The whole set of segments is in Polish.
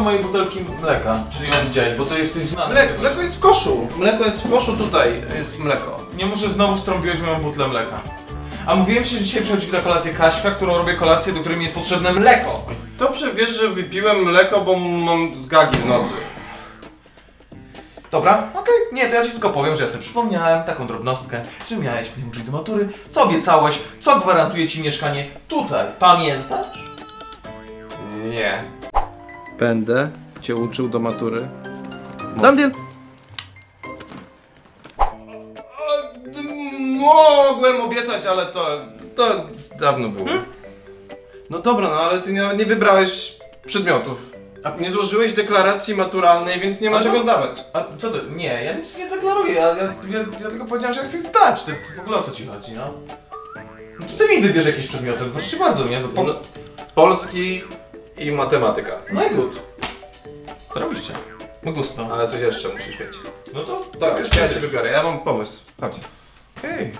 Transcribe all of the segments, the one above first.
mam mojej butelki mleka. Czy ją widziałeś, bo to jesteś znany. Mleko, mleko jest w koszu. Mleko jest w koszu, tutaj jest mleko. Nie muszę znowu strąbiłeś moją butlę mleka. A mówiłem ci, że dzisiaj przychodzi na kolację Kaśka, którą robię kolację, do której mi jest potrzebne mleko. Dobrze wiesz, że wypiłem mleko, bo mam zgagi w nocy. Dobra, okej, nie, to ja ci tylko powiem, że ja sobie przypomniałem taką drobnostkę, że miałeś mnie uczyć do matury, co obiecałeś, co gwarantuje ci mieszkanie tutaj. Pamiętasz? Nie. Będę cię uczył do matury. Dandiel! Mogłem obiecać, ale to, to dawno było. No dobra, no ale ty nawet nie wybrałeś przedmiotów. A nie złożyłeś deklaracji maturalnej, więc nie ma czego to- zdawać. A co to? Nie, ja nic nie deklaruję, ja, ja, ja, ja tylko powiedziałem, że chcę zdać. To, to w ogóle o co ci chodzi, no? No to ty mi wybierz jakieś przedmioty, proszę bardzo, nie? No, po... No, polski i matematyka. no i good. To robiście. No gusto. Ale coś jeszcze musisz mieć. No to... Tak, wiesz, ja cię wybiorę, ja mam pomysł. Chodź. Okej.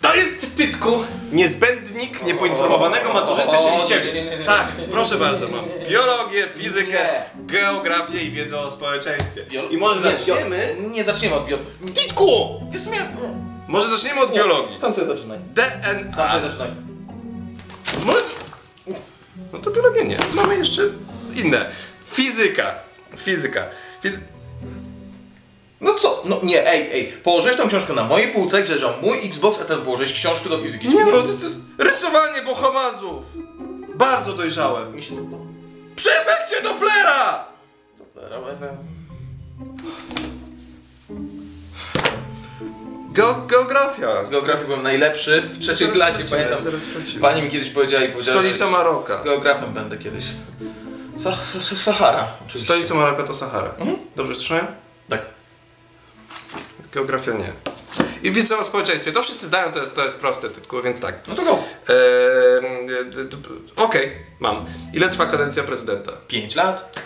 To jest Tytku, niezbędnik niepoinformowanego maturzysty, czyli ciebie. Tak, proszę bardzo, mam biologię, fizykę, geografię i wiedzę o społeczeństwie. I może zaczniemy... Nie zaczniemy od bio... Tytku! Wiesz co, ja... Może zaczniemy od biologii. Sam sobie zaczynaj. DNA. Sam sobie zaczynaj. No, to biologia nie. Mamy jeszcze inne. Fizyka. Fizyka. Fizy... No co? No nie, ej, ej. Położyłeś tą książkę na mojej półce, gdzie leżał mój Xbox, a ten położyłeś książkę do fizyki. Nie no, to, to, rysowanie bohomazów. Bardzo dojrzałe. Mi się to... Przy efekcie Dopplera! Geo geografia. Z geografii byłem najlepszy w trzeciej klasie, pamiętam. Pani mi kiedyś powiedziała i powiedziała, Stolica Maroka. Geografem będę kiedyś. Sa sa sa Sahara, oczywiście. Stolica Maroka to Sahara. Mhm. Dobrze słyszałem? Tak. Geografia nie. I wiedzę o społeczeństwie. To wszyscy zdają, to jest, to jest proste, tylko więc tak. No to go. Eee, Okej, mam. Ile trwa kadencja prezydenta? 5 lat.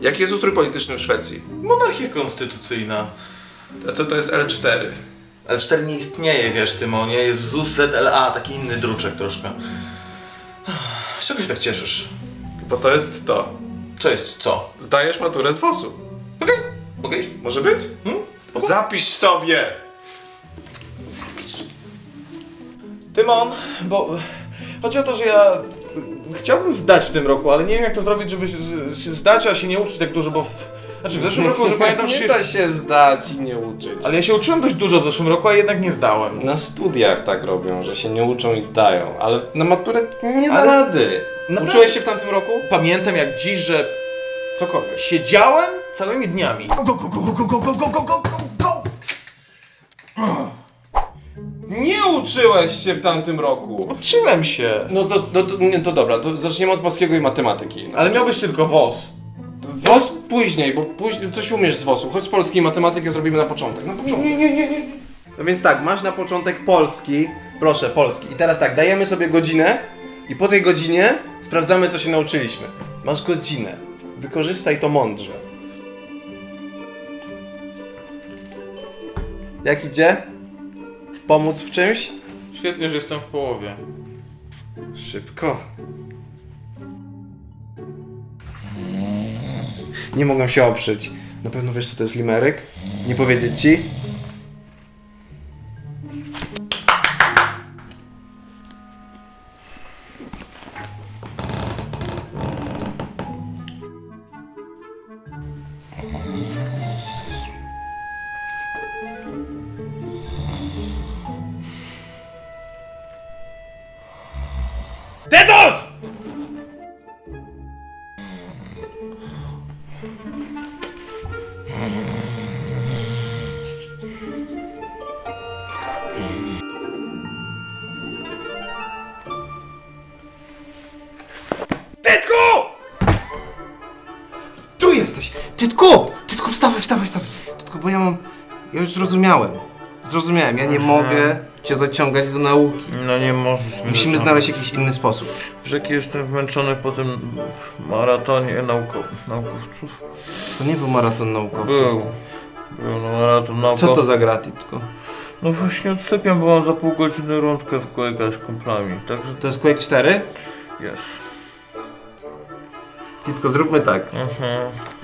Jaki jest ustrój polityczny w Szwecji? Monarchia konstytucyjna. A co to jest L4? L4 nie istnieje, wiesz, Tymonie. Jest ZUS ZLA, taki inny druczek troszkę. Z czego się tak cieszysz? Bo to jest to. Co jest co? Zdajesz maturę z WOS-u. Okej, mogę iść? Może być? Hmm? Zapisz sobie! Tymon, bo chodzi o to, że ja chciałbym zdać w tym roku, ale nie wiem jak to zrobić, żeby się zdać, a się nie uczyć tak dużo, bo w, znaczy w zeszłym roku, że pamiętam, że Nie się... da się zdać i nie uczyć. Ale ja się uczyłem dość dużo w zeszłym roku, a jednak nie zdałem. Na studiach tak robią, że się nie uczą i zdają, ale na maturę nie da Ale- rady. Naprawdę? Uczyłeś się w tamtym roku? Pamiętam jak dziś, że Cokolwiek. siedziałem całymi dniami. Nie uczyłeś się w tamtym roku. Uczyłem się. No to, no to, nie, to dobra, to zaczniemy od polskiego i matematyki. Ale miał być tylko WOS. WOS później, bo później coś umiesz z WOS-u. Chodź z polskiej i matematykę zrobimy na początek. Na początek. Nie, nie, nie, nie. No więc tak, masz na początek polski. Proszę, polski. I teraz tak, dajemy sobie godzinę i po tej godzinie sprawdzamy, co się nauczyliśmy. Masz godzinę. Wykorzystaj to mądrze. Jak idzie? Pomóc w czymś? Świetnie, że jestem w połowie. Szybko. Nie mogłem się oprzeć. Na pewno wiesz, co to jest limeryk? Nie powiedzieć ci? Tu Tytku! Tytku, wstawaj, wstawaj, wstawaj! Tytku, bo ja mam... Ja już zrozumiałem. Zrozumiałem, ja nie mogę cię zaciągać do nauki. No nie możesz. Musimy znaleźć jakiś inny sposób. Jaki jestem zmęczony po tym maratonie naukow naukowców. To nie był maraton naukowy. Był. Był no maraton naukowców. Co to za gra, Tytko? No właśnie odsypiam, bo mam za pół godziny rundkę w Quake'a z kumplami. Także To jest Quake 4? jest. Tylko zróbmy tak.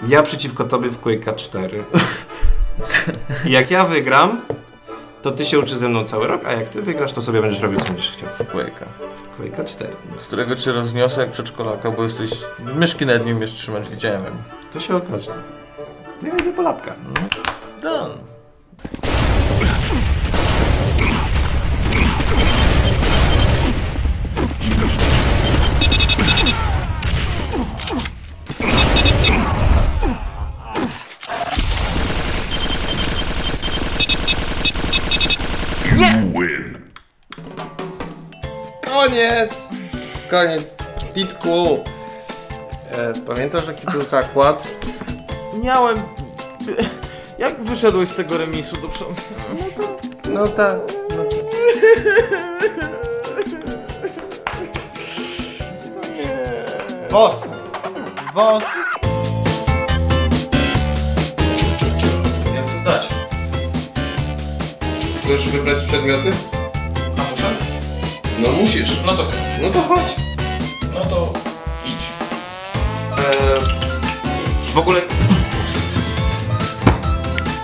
Ja przeciwko tobie w Quake'a 4. Jak ja wygram, to ty się uczysz ze mną cały rok, a jak ty wygrasz, to sobie będziesz robił co będziesz chciał. Quake'a. W Quake'a 4. Z którego cię rozniosę jak przedszkolaka, bo jesteś... Myszki nawet nie umiesz trzymać, widziałem. To się okaże. Ja idę po lapka. Done. Koniec! Koniec. Titku. E, pamiętasz jaki był zakład? Miałem... Jak wyszedłeś z tego remisu do przodu? No tak. No tak. Wos! Wos! Ja chcę zdać. Chcesz wybrać przedmioty? No musisz. No to chcę. No to chodź. No to idź. Eee, w ogóle...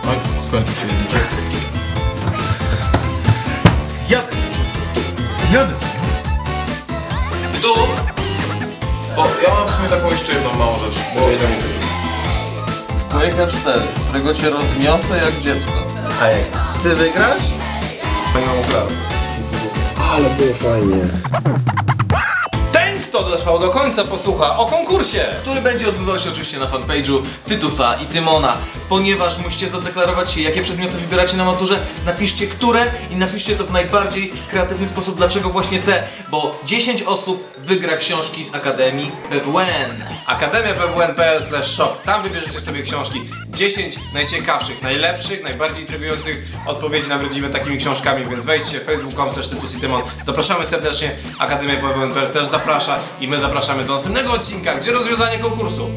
Oj, skończył się jeden test. Zjadę cię. Zjadę cię. Tu! O, ja mam w sumie taką jeszcze jedną małą rzecz. Bo... Quake'a 4, którego cię rozniosę jak dziecko. A jak ty wygrasz? Mam prawa. Ale było fajnie. Ten, kto dotrwał do końca, posłucha o konkursie. który będzie odbywał się oczywiście na fanpage'u Tytusa i Tymona. Ponieważ musicie zadeklarować się, jakie przedmioty wybieracie na maturze, napiszcie które i napiszcie to w najbardziej kreatywny sposób, dlaczego właśnie te, bo 10 osób wygra książki z Akademii BWN. Akademia PWN.pl shop. Tam wybierzecie sobie książki. 10 najciekawszych, najlepszych, najbardziej intrygujących odpowiedzi nagrodzimy takimi książkami, więc wejdźcie facebook.com. Zapraszamy serdecznie. Akademia PWN.pl też zaprasza i my zapraszamy do następnego odcinka, gdzie rozwiązanie konkursu.